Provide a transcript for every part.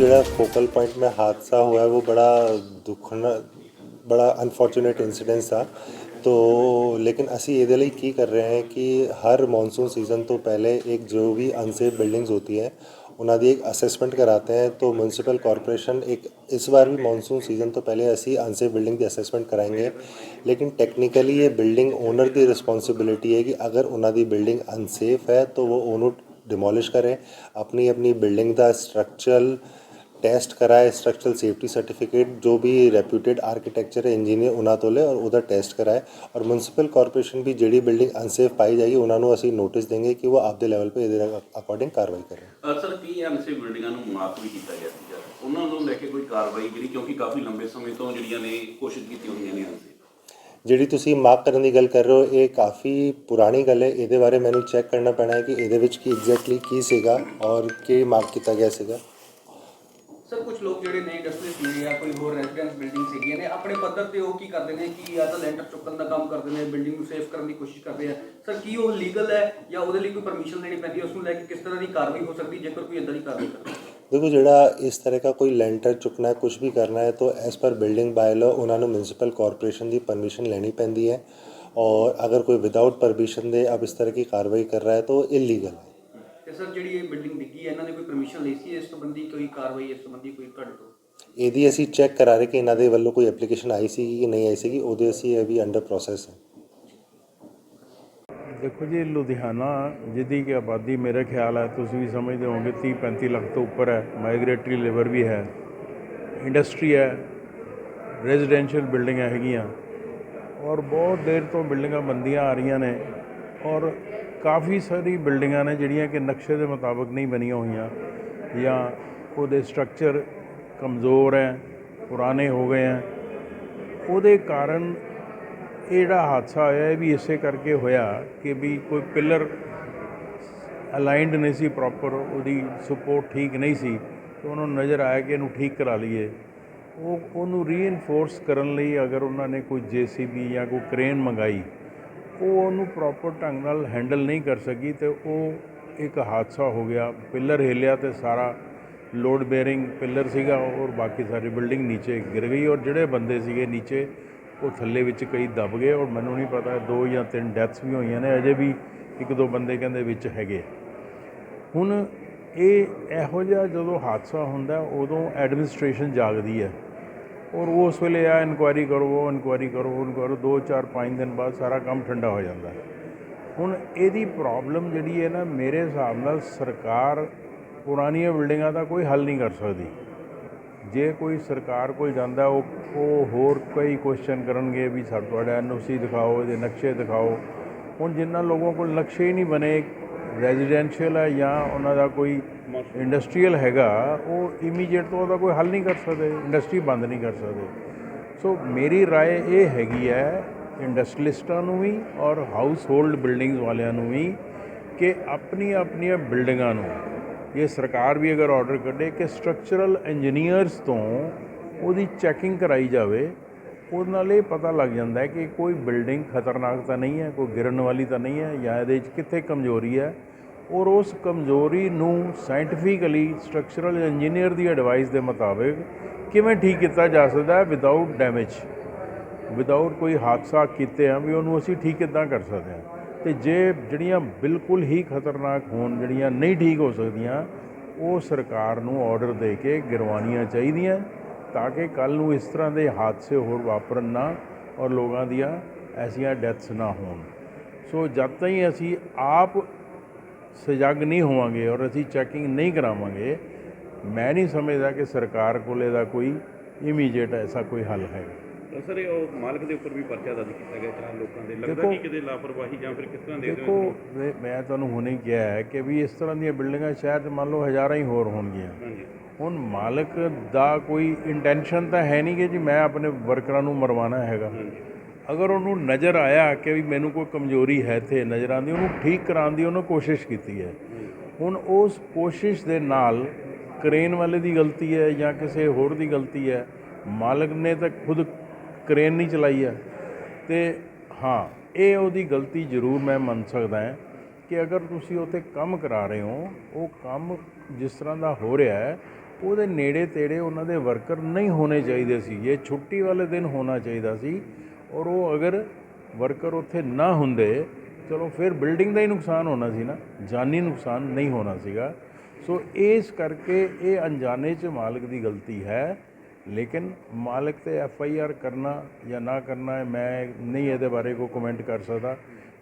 जोड़ा focal point में हादसा हुआ है, वो बड़ा दुखना, बड़ा अनफॉर्चुनेट इंसीडेंस था। तो लेकिन असी ये की कर रहे हैं कि हर मानसून सीज़न तो पहले एक जो भी अनसेफ बिल्डिंग्स होती है उन्होंने एक असेसमेंट कराते हैं। तो म्यूनसिपल कॉरपोरेशन एक, इस बार भी मानसून सीज़न तो पहले असी अनसेफ बिल्डिंग की असेसमेंट कराएँगे। लेकिन टेक्निकली ये बिल्डिंग ओनर की रिस्पॉन्सिबिलिटी है कि अगर उन्होंने बिल्डिंग अनसेफ है तो वो ओनर डिमोलिश करें। अपनी अपनी बिल्डिंग का स्ट्रक्चरल ਟੈਸਟ ਕਰਾਏ ਸਟਰਕਚਰਲ ਸੇਫਟੀ ਸਰਟੀਫਿਕੇਟ ਜੋ ਵੀ ਰੈਪਿਊਟਡ ਆਰਕੀਟੈਕਚਰ ਇੰਜੀਨੀਅਰ ਉਹਨਾਂ ਤੋਂ ਲੈ ਔਰ ਉਹਦਾ ਟੈਸਟ ਕਰਾਏ ਔਰ ਮਿਊਨਿਸਪਲ ਕਾਰਪੋਰੇਸ਼ਨ ਵੀ ਜਿਹੜੀ ਬਿਲਡਿੰਗ ਅਨਸੇਫ ਪਾਈ ਜਾਏਗੀ ਉਹਨਾਂ ਨੂੰ ਅਸੀਂ ਨੋਟਿਸ ਦੇਂਗੇ ਕਿ ਉਹ ਆਪਦੇ ਲੈਵਲ 'ਤੇ ਇਹਦੇ ਅਕੋਰਡਿੰਗ ਕਾਰਵਾਈ ਕਰੇ ਅਸਲ ਕੀ ਐਮਸੀ ਬਿਲਡਿੰਗਾਂ ਨੂੰ ਮਾਫ ਵੀ ਕੀਤਾ ਗਿਆ ਸੀ ਉਹਨਾਂ ਨੂੰ ਲੈ ਕੇ ਕੋਈ ਕਾਰਵਾਈ ਜਿਹੜੀ ਕਿਉਂਕਿ ਕਾਫੀ ਲੰਬੇ ਸਮੇਂ ਤੋਂ ਜਿਹੜੀਆਂ ਨੇ ਕੋਸ਼ਿਸ਼ ਕੀਤੀ ਹੋਈਆਂ ਨੇ ਐਮਸੀ ਜਿਹੜੀ ਤੁਸੀਂ ਮਾਰਕ ਕਰਨ ਦੀ ਗੱਲ ਕਰ ਰਹੇ ਹੋ ਇਹ ਕਾਫੀ ਪੁਰਾਣੀ ਗੱਲ ਹੈ ਇਹਦੇ ਬਾਰੇ ਮੈਨੂੰ ਚੈੱਕ ਕਰਨਾ ਪੈਣਾ ਹੈ ਕਿ ਇਹਦੇ ਵਿੱਚ ਕੀ ਐਗਜ਼ੈਕਟਲੀ ਕੀ ਸੀਗਾ ਔਰ ਕੀ ਮਾਰਕ ਕੀਤਾ ਗਿਆ ਸੀਗਾ ਸਰ ਕੁਝ ਲੋਕ ਜਿਹੜੇ ਨੇ ਇੰਡਸਟਰੀਜ਼ ਨੇ ਜਾਂ ਕੋਈ ਹੋਰ ਰੈਜ਼ੀਡੈਂਸ ਬਿਲਡਿੰਗ ਸੀਗੀਆਂ ਨੇ ਆਪਣੇ ਪੱਧਰ ਤੇ ਉਹ ਕੀ ਕਰਦੇ ਨੇ ਕਿ ਜਾਂ ਤਾਂ ਲੈਂਟਰ ਚੁੱਕਣ ਦਾ ਕੰਮ ਕਰਦੇ ਨੇ ਬਿਲਡਿੰਗ ਨੂੰ ਸੇਫ ਕਰਨ ਦੀ ਕੋਸ਼ਿਸ਼ ਕਰਦੇ ਆ ਸਰ ਕੀ ਉਹ ਲੀਗਲ ਹੈ ਜਾਂ ਉਹਦੇ ਲਈ ਕੋਈ ਪਰਮਿਸ਼ਨ ਲੈਣੀ ਪੈਂਦੀ ਹੈ ਉਸ ਨੂੰ ਲੈ ਕੇ ਕਿਸ ਤਰ੍ਹਾਂ ਦੀ ਕਾਰਵਾਈ ਹੋ ਸਕਦੀ ਜੇਕਰ ਕੋਈ ਇਦਾਂ ਦੀ ਕਾਰਵਾਈ ਕਰਦਾ देखो जड़ा इस तरह का कोई लेंटर चुकना है कुछ भी करना है तो as per building bylaw उन्होंने म्यूनसिपल कॉरपोरेशन की परमिशन लेनी पैंदी है और अगर कोई विदाउट परमिशन दे अब इस तरह की कार्रवाई कर रहा है तो इलीगल है ਤੇ ਸਰ ਜਿਹੜੀ ਇਹ ਬਿਲਡਿੰਗ ਡਿੱਗੀ ਹੈ ਇਹਨਾਂ ਨੇ ਕੋਈ ਪਰਮਿਸ਼ਨ ਲਈ ਸੀ ਇਸ ਸੰਬੰਧੀ? ਕੋਈ ਕਾਰਵਾਈ ਇਸ ਸੰਬੰਧੀ ਕੋਈ ਤੁਹਾਡੇ ਤੋਂ? ਇਹਦੀ ਅਸੀਂ ਚੈੱਕ ਕਰਾ ਰਹੇ ਕਿ ਇਹਨਾਂ ਦੇ ਵੱਲੋਂ ਕੋਈ ਐਪਲੀਕੇਸ਼ਨ ਆਈ ਸੀ ਕਿ ਨਹੀਂ ਆਈ ਸੀਗੀ ਉਹਦੇ ਅਸੀਂ ਇਹ ਵੀ ਅੰਡਰ ਪ੍ਰੋਸੈਸ ਹੈ। ਦੇਖੋ ਜੀ ਲੁਧਿਆਣਾ ਜਿਹਦੀ ਕਿ ਆਬਾਦੀ ਮੇਰੇ ਖਿਆਲ ਹੈ ਤੁਸੀਂ ਵੀ ਸਮਝਦੇ ਹੋਵੋਗੇ 30 35 ਲੱਖ ਤੋਂ ਉੱਪਰ ਹੈ ਮਾਈਗ੍ਰੇਟਰੀ ਲੇਬਰ ਵੀ ਹੈ। ਇੰਡਸਟਰੀ ਹੈ ਰੈਜ਼ੀਡੈਂਸ਼ੀਅਲ ਬਿਲਡਿੰਗਾਂ ਹੈਗੀਆਂ। ਔਰ ਬਹੁਤ ਦੇਰ ਤੋਂ ਬਿਲਡਿੰਗਾਂ ਬੰਦੀਆਂ ਆ ਰਹੀਆਂ ਨੇ। ਔਰ ਕਾਫੀ ਸਾਰੀ ਬਿਲਡਿੰਗਾਂ ਨੇ ਜਿਹੜੀਆਂ ਕਿ ਨਕਸ਼ੇ ਦੇ ਮੁਤਾਬਕ ਨਹੀਂ ਬਣੀਆਂ ਹੋਈਆਂ ਜਾਂ ਉਹਦੇ ਸਟਰਕਚਰ ਕਮਜ਼ੋਰ ਹੈ, ਪੁਰਾਣੇ ਹੋ ਗਏ ਹੈ। ਉਹਦੇ ਕਾਰਨ ਇਹ ਜਿਹੜਾ ਹਾਦਸਾ ਹੋਇਆ, ਇਹ ਵੀ ਇਸੇ ਕਰਕੇ ਹੋਇਆ ਕਿ ਵੀ ਕੋਈ ਪਿਲਰ ਅਲਾਈਨਡ ਨਹੀਂ ਸੀ ਪ੍ਰੋਪਰ ਉਹਦੀ ਸਪੋਰਟ ਠੀਕ ਨਹੀਂ ਸੀ, ਤੇ ਉਹਨਾਂ ਨੂੰ ਨਜ਼ਰ ਆਇਆ ਕਿ ਇਹਨੂੰ ਠੀਕ ਕਰਾ ਲਈਏ। ਉਹ, ਉਹਨੂੰ ਰੀਇਨਫੋਰਸ ਕਰਨ ਲਈ ਅਗਰ ਉਹਨਾਂ ਨੇ ਕੋਈ ਜੀਸੀਬੀ ਜਾਂ ਕੋਈ ਕ੍ਰੇਨ ਮੰਗਾਈ ਉਹ ਉਹਨੂੰ ਪ੍ਰੋਪਰ ਢੰਗ ਨਾਲ ਹੈਂਡਲ ਨਹੀਂ ਕਰ ਸਕੀ ਤੇ ਉਹ ਇੱਕ ਹਾਦਸਾ ਹੋ ਗਿਆ। ਪਿੱਲਰ ਹਿੱਲਿਆ ਤੇ ਸਾਰਾ ਲੋਡ ਬੇਅਰਿੰਗ ਪਿੱਲਰ ਸੀਗਾ ਔਰ ਬਾਕੀ ਸਾਰੀ ਬਿਲਡਿੰਗ ਨੀਚੇ ਗਿਰ ਗਈ ਔਰ ਜਿਹੜੇ ਬੰਦੇ ਸੀਗੇ ਨੀਚੇ, ਉਹ ਥੱਲੇ ਵਿੱਚ ਕਈ ਦਬ ਗਏ ਔਰ ਮੈਨੂੰ ਨਹੀਂ ਪਤਾ, ਦੋ ਜਾਂ ਤਿੰਨ ਡੈਥਸ ਵੀ ਹੋਈਆਂ ਨੇ, ਅਜੇ ਵੀ ਇੱਕ ਦੋ ਬੰਦੇ ਕਹਿੰਦੇ ਵਿੱਚ ਹੈਗੇ। ਹੁਣ ਇਹ ਇਹੋ ਜਿਹਾ ਜਦੋਂ ਹਾਦਸਾ ਹੁੰਦਾ, ਉਦੋਂ ਐਡਮਿਨਿਸਟ੍ਰੇਸ਼ਨ ਜਾਗਦੀ ਹੈ। ਔਰ ਉਸ ਵੇਲੇ ਆ ਇਨਕੁਆਇਰੀ ਕਰੋ, ਉਹ ਇਨਕੁਆਇਰੀ ਕਰੋ, ਉਹ ਕਰੋ 2 4 5 ਦਿਨ ਬਾਅਦ ਸਾਰਾ ਕੰਮ ਠੰਡਾ ਹੋ ਜਾਂਦਾ। ਹੁਣ ਇਹਦੀ ਪ੍ਰੋਬਲਮ ਜਿਹੜੀ ਹੈ ਨਾ, ਮੇਰੇ ਹਿਸਾਬ ਨਾਲ ਸਰਕਾਰ ਪੁਰਾਣੀਆਂ ਬਿਲਡਿੰਗਾਂ ਦਾ ਕੋਈ ਹੱਲ ਨਹੀਂ ਕਰ ਸਕਦੀ। ਜੇ ਕੋਈ ਸਰਕਾਰ ਕੋਲ ਜਾਂਦਾ, ਉਹ ਉਹ ਹੋਰ ਕਈ ਕੁਐਸਚਨ ਕਰਨਗੇ ਵੀ ਸਾਡਾ ਤੁਹਾਡਾ ਐਨਓਸੀ ਦਿਖਾਓ, ਇਹਦੇ ਨਕਸ਼ੇ ਦਿਖਾਓ। ਹੁਣ ਜਿਨ੍ਹਾਂ ਲੋਕਾਂ ਕੋਲ ਨਕਸ਼ੇ ਹੀ ਨਹੀਂ ਬਣੇ ਰੈਜ਼ੀਡੈਂਸ਼ੀਅਲ ਹੈ ਜਾਂ ਉਹਨਾਂ ਦਾ ਕੋਈ ਇੰਡਸਟਰੀਅਲ ਹੈਗਾ ਉਹ ਇਮੀਡੀਏਟ ਤੋਂ ਉਹਦਾ ਕੋਈ ਹੱਲ ਨਹੀਂ ਕਰ ਸਕਦੇ ਇੰਡਸਟਰੀ ਬੰਦ ਨਹੀਂ ਕਰ ਸਕਦੇ ਸੋ ਮੇਰੀ رائے ਇਹ ਹੈਗੀ ਹੈ ਇੰਡਸਟਰੀਲਿਸਟਾਂ ਨੂੰ ਵੀ ਔਰ ਹਾਊਸ ਹੋਲਡ ਬਿਲਡਿੰਗਸ ਵਾਲਿਆਂ ਨੂੰ ਵੀ ਕਿ ਆਪਣੀ ਆਪਣੀਆਂ ਬਿਲਡਿੰਗਾਂ ਨੂੰ ਇਹ ਸਰਕਾਰ ਵੀ ਅਗਰ ਆਰਡਰ ਕੱਢੇ ਕਿ ਸਟਰਕਚਰਲ ਇੰਜੀਨੀਅਰਸ ਤੋਂ ਉਹਦੀ ਚੈਕਿੰਗ ਕਰਾਈ ਜਾਵੇ ਉਹਦੇ ਨਾਲ ਇਹ ਪਤਾ ਲੱਗ ਜਾਂਦਾ ਹੈ ਕਿ ਕੋਈ ਬਿਲਡਿੰਗ ਖਤਰਨਾਕ ਤਾਂ ਨਹੀਂ ਹੈ ਕੋਈ ਗਿਰਨ ਵਾਲੀ ਤਾਂ ਨਹੀਂ ਹੈ ਜਾਂ ਇਹਦੇ ਵਿੱਚ ਕਿੱਥੇ ਕਮਜ਼ੋਰੀ ਹੈ ਔਰ ਉਸ ਕਮਜ਼ੋਰੀ ਨੂੰ ਸਾਇੰਟੀਫਿਕਲੀ ਸਟਰਕਚਰਲ ਇੰਜੀਨੀਅਰ ਦੀ ਐਡਵਾਈਸ ਦੇ ਮੁਤਾਬਿਕ ਕਿਵੇਂ ਠੀਕ ਕੀਤਾ ਜਾ ਸਕਦਾ ਹੈ ਵਿਦਆਊਟ ਡੈਮੇਜ ਵਿਦਆਊਟ ਕੋਈ ਹਾਦਸਾ ਕੀਤੇ ਆ ਵੀ ਉਹਨੂੰ ਅਸੀਂ ਠੀਕ ਕਿੱਦਾਂ ਕਰ ਸਕਦੇ ਹਾਂ? ਤੇ ਜੇ ਜਿਹੜੀਆਂ ਬਿਲਕੁਲ ਹੀ ਖਤਰਨਾਕ ਹੋਣ, ਜਿਹੜੀਆਂ ਨਹੀਂ ਠੀਕ ਹੋ ਸਕਦੀਆਂ, ਉਹ ਸਰਕਾਰ ਨੂੰ ਆਰਡਰ ਦੇ ਕੇ ਗਿਰਵਾਉਣੀਆਂ ਚਾਹੀਦੀਆਂ ਤਾਂ ਕਿ ਕੱਲ ਨੂੰ ਇਸ ਤਰ੍ਹਾਂ ਦੇ ਹਾਦਸੇ ਹੋਰ ਵਾਪਰਨ ਨਾ ਔਰ ਲੋਕਾਂ ਦੀਆਂ ਐਸੀਆਂ ਡੈਥਸ ਨਾ ਹੋਣ। ਸੋ ਜਦ ਤਾਈਂ ਅਸੀਂ ਆਪ ਸਜਗ ਨਹੀਂ ਹੋਵਾਂਗੇ ਔਰ ਅਸੀਂ ਚੈਕਿੰਗ ਨਹੀਂ ਕਰਾਵਾਂਗੇ ਮੈਂ ਨਹੀਂ ਸਮਝਦਾ ਕਿ ਸਰਕਾਰ ਕੋਲ ਇਹਦਾ ਕੋਈ ਇਮੀਡੀਏਟ ਐਸਾ ਕੋਈ ਹੱਲ ਹੈ। ਸਰ ਇਹ ਉਹ ਮਾਲਕ ਦੇ ਉੱਪਰ ਵੀ ਪਰਚਾ ਦਰਜ ਕੀਤਾ ਗਿਆ ਚਾਰ ਲੋਕਾਂ ਦੇ। ਲੱਗਦਾ ਕਿ ਕਿਤੇ ਲਾਪਰਵਾਹੀ ਜਾਂ ਫਿਰ ਕਿਸ ਤਰ੍ਹਾਂ ਦੇ ਦੇਖੋ ਮੈਂ- ਤੁਹਾਨੂੰ ਹੁਣੇ ਕਿਹਾ ਹੈ ਕਿ ਵੀ ਇਸ ਤਰ੍ਹਾਂ ਦੀਆਂ ਬਿਲਡਿੰਗਾਂ ਸ਼ਾਇਦ ਮੰਨ ਲਓ ਹਜ਼ਾਰਾਂ ਹੀ ਹੋਰ ਹੋਣਗੀਆਂ। ਹੁਣ ਮਾਲਕ ਦਾ ਕੋਈ ਇੰਟੈਂਸ਼ਨ ਤਾਂ ਹੈ ਨਹੀਂ ਕਿ ਜੀ ਮੈਂ ਆਪਣੇ ਵਰਕਰਾਂ ਨੂੰ ਮਰਵਾਉਣਾ ਹੈਗਾ। ਅਗਰ ਉਹਨੂੰ ਨਜ਼ਰ ਆਇਆ ਕਿ ਵੀ ਮੈਨੂੰ ਕੋਈ ਕਮਜ਼ੋਰੀ ਹੈ ਇੱਥੇ, ਨਜ਼ਰ ਆਉਂਦੀ ਉਹਨੂੰ ਠੀਕ ਕਰਾਉਣ ਦੀ ਉਹਨੇ ਕੋਸ਼ਿਸ਼ ਕੀਤੀ ਹੈ। ਹੁਣ ਉਸ ਕੋਸ਼ਿਸ਼ ਦੇ ਨਾਲ ਕ੍ਰੇਨ ਵਾਲੇ ਦੀ ਗਲਤੀ ਹੈ ਜਾਂ ਕਿਸੇ ਹੋਰ ਦੀ ਗਲਤੀ ਹੈ, ਮਾਲਕ ਨੇ ਤਾਂ ਖੁਦ ਕ੍ਰੇਨ ਨਹੀਂ ਚਲਾਈ ਹੈ। ਤੇ ਹਾਂ, ਇਹ ਉਹਦੀ ਗਲਤੀ ਜ਼ਰੂਰ ਮੈਂ ਮੰਨ ਸਕਦਾ ਹਾਂ ਕਿ ਅਗਰ ਤੁਸੀਂ ਉੱਥੇ ਕੰਮ ਕਰਾ ਰਹੇ ਹੋ, ਉਹ ਕੰਮ ਜਿਸ ਤਰ੍ਹਾਂ ਦਾ ਹੋ ਰਿਹਾ ਹੈ, ਉਹਦੇ ਨੇੜੇ ਤੇੜੇ ਉਹਨਾਂ ਦੇ ਵਰਕਰ ਨਹੀਂ ਹੋਣੇ ਚਾਹੀਦੇ ਸੀ। ਇਹ ਛੁੱਟੀ ਵਾਲੇ ਦਿਨ ਹੋਣਾ ਚਾਹੀਦਾ ਸੀ ਔਰ ਉਹ ਅਗਰ ਵਰਕਰ ਉੱਥੇ ਨਾ ਹੁੰਦੇ, ਚਲੋ ਫਿਰ ਬਿਲਡਿੰਗ ਦਾ ਹੀ ਨੁਕਸਾਨ ਹੋਣਾ ਸੀ ਨਾ, ਜਾਨੀ ਨੁਕਸਾਨ ਨਹੀਂ ਹੋਣਾ ਸੀਗਾ। ਸੋ ਇਸ ਕਰਕੇ ਇਹ ਅਣਜਾਣੇ ਚ ਮਾਲਕ ਦੀ ਗਲਤੀ ਹੈ, ਲੇਕਿਨ ਮਾਲਕ ਤੇ ਐਫ ਆਈ ਆਰ ਕਰਨਾ ਜਾਂ ਨਾ ਕਰਨਾ, ਮੈਂ ਨਹੀਂ ਇਹਦੇ ਬਾਰੇ ਕੋਈ ਕਮੈਂਟ ਕਰ ਸਕਦਾ।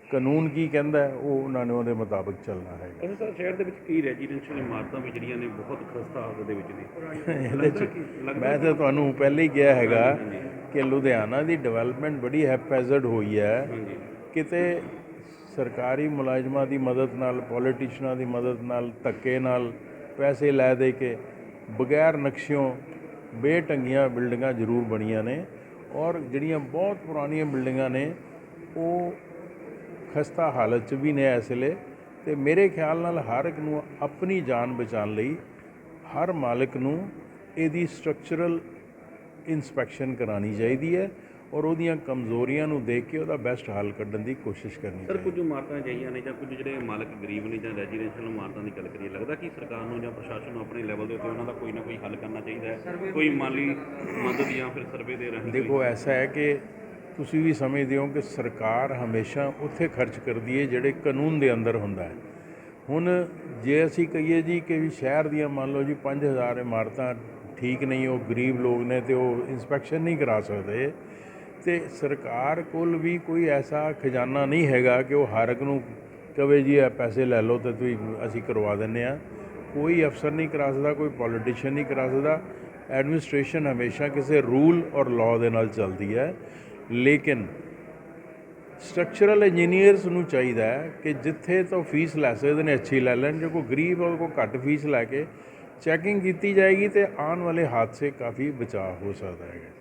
ਕਾਨੂੰਨ ਕੀ ਕਹਿੰਦਾ ਉਹ ਉਹਨਾਂ ਨੇ ਉਹਦੇ ਮੁਤਾਬਕ ਚੱਲਣਾ ਹੈ ਸਰ ਸ਼ਹਿਰ ਦੇ ਵਿੱਚ ਕਈ ਰੈਜ਼ੀਡੈਂਸ਼ੀਅਲ ਇਮਾਰਤਾਂ ਵੀ ਜਿਹੜੀਆਂ ਨੇ ਬਹੁਤ ਖਸਤਾ ਹਾਲਤ ਦੇ ਵਿੱਚ ਨੇ। ਇਹਦੇ ਚ ਮੈਂ ਤਾਂ ਤੁਹਾਨੂੰ ਪਹਿਲੇ ਹੀ ਕਿਹਾ ਹੈਗਾ ਕਿ ਲੁਧਿਆਣਾ ਦੀ ਡਿਵੈਲਪਮੈਂਟ ਬੜੀ ਹੈਪੈਜ਼ਰਡ ਹੋਈ ਹੈ। ਕਿਤੇ ਸਰਕਾਰੀ ਮੁਲਾਜ਼ਮਾਂ ਦੀ ਮਦਦ ਨਾਲ ਪੋਲੀਟੀਸ਼ੀਅਨਾਂ ਦੀ ਮਦਦ ਨਾਲ ਧੱਕੇ ਨਾਲ ਪੈਸੇ ਲੈ ਦੇ ਕੇ ਬਗੈਰ ਨਕਸ਼ਿਓਂ ਬੇਟੰਗੀਆਂ ਬਿਲਡਿੰਗਾਂ ਜ਼ਰੂਰ ਬਣੀਆਂ ਨੇ ਔਰ ਜਿਹੜੀਆਂ ਬਹੁਤ ਪੁਰਾਣੀਆਂ ਬਿਲਡਿੰਗਾਂ ਨੇ ਉਹ ਖਸਤਾ ਹਾਲਤ 'ਚ ਵੀ ਨੇ ਇਸ ਵੇਲੇ ਤੇ ਮੇਰੇ ਖਿਆਲ ਨਾਲ ਹਰ ਇੱਕ ਨੂੰ ਆਪਣੀ ਜਾਨ ਬਚਾਉਣ ਲਈ ਹਰ ਮਾਲਕ ਨੂੰ ਇਹਦੀ ਸਟਰਕਚਰਲ ਇਨਸਪੈਕਸ਼ਨ ਕਰਾਣੀ ਚਾਹੀਦੀ ਹੈ ਔਰ ਉਹਦੀਆਂ ਕਮਜ਼ੋਰੀਆਂ ਨੂੰ ਦੇਖ ਕੇ ਉਹਦਾ ਬੈਸਟ ਹੱਲ ਕੱਢਣ ਦੀ ਕੋਸ਼ਿਸ਼ ਕਰਨੀ ਸਰ ਚਾਹੀਦੀ ਕੁਝ ਇਮਾਰਤਾਂ ਅਜਿਹੀਆਂ ਨੇ ਜਾਂ ਕੁਝ ਜਿਹੜੇ ਮਾਲਕ ਗਰੀਬ ਨੇ ਜਾਂ ਰੈਜ਼ੀਡੈਂਸ਼ੀਅਲ ਇਮਾਰਤਾਂ ਦੀ ਗੱਲ ਕਰੀਏ ਲੱਗਦਾ ਕਿ ਸਰਕਾਰ ਨੂੰ ਜਾਂ ਪ੍ਰਸ਼ਾਸਨ ਨੂੰ ਆਪਣੇ ਲੈਵਲ ਦੇ ਉੱਤੇ ਉਹਨਾਂ ਦਾ ਕੋਈ ਨਾ ਕੋਈ ਹੱਲ ਕਰਨਾ ਚਾਹੀਦਾ ਹੈ? ਕੋਈ ਮਾਲੀ ਮਦਦ ਜਾਂ ਫਿਰ ਸਰਵੇ ਦੇ ਰਾਹੀਂ ਦੇਖੋ ਐਸਾ ਹੈ ਕਿ ਤੁਸੀਂ ਵੀ ਸਮਝਦੇ ਹੋ ਕਿ ਸਰਕਾਰ ਹਮੇਸ਼ਾ ਉੱਥੇ ਖਰਚ ਕਰਦੀ ਹੈ ਜਿਹੜੇ ਕਾਨੂੰਨ ਦੇ ਅੰਦਰ ਹੁੰਦਾ ਹੈ। ਹੁਣ ਜੇ ਅਸੀਂ ਕਹੀਏ ਜੀ ਕਿ ਵੀ ਸ਼ਹਿਰ ਦੀਆਂ ਮੰਨ ਲਓ ਜੀ 5000 ਇਮਾਰਤਾਂ ਠੀਕ ਨਹੀਂ, ਉਹ ਗਰੀਬ ਲੋਕ ਨੇ ਤੇ ਉਹ ਇਨਸਪੈਕਸ਼ਨ ਨਹੀਂ ਕਰਾ ਸਕਦੇ, ਤੇ ਸਰਕਾਰ ਕੋਲ ਵੀ ਕੋਈ ਐਸਾ ਖਜ਼ਾਨਾ ਨਹੀਂ ਹੈਗਾ ਕਿ ਉਹ ਹਰ ਇੱਕ ਨੂੰ ਕਵੇ ਜੀ ਇਹ ਪੈਸੇ ਲੈ ਲਓ ਤੇ ਤੁਸੀਂ, ਅਸੀਂ ਕਰਵਾ ਦਿੰਨੇ ਆ ਕੋਈ ਅਫਸਰ ਨਹੀਂ ਕਰਾ ਸਕਦਾ, ਕੋਈ ਪੋਲੀਟੀਸ਼ੀਅਨ ਨਹੀਂ ਕਰਾ ਸਕਦਾ। ਐਡਮਿਨਿਸਟ੍ਰੇਸ਼ਨ ਹਮੇਸ਼ਾ ਕਿਸੇ ਰੂਲ ਔਰ ਲਾਅ ਦੇ ਨਾਲ ਚੱਲਦੀ ਹੈ। ਲੇਕਿਨ ਸਟਰਕਚਰਲ ਇੰਜੀਨੀਅਰਸ ਨੂੰ ਚਾਹੀਦਾ ਹੈ ਕਿ ਜਿੱਥੇ ਤੋਂ ਫੀਸ ਲੈ ਸਕਦੇ ਨੇ, ਅੱਛੀ ਲੈ ਲੈਣ, ਜੇ ਕੋਈ ਗਰੀਬ ਉਹ ਕੋ ਘੱਟ ਫੀਸ ਲੈ ਕੇ ਚੈਕਿੰਗ ਕੀਤੀ ਜਾਏਗੀ ਤੇ ਆਉਣ ਵਾਲੇ ਹਾਦਸੇ ਕਾਫੀ ਬਚਾਅ ਹੋ ਸਕਦਾ ਹੈਗਾ।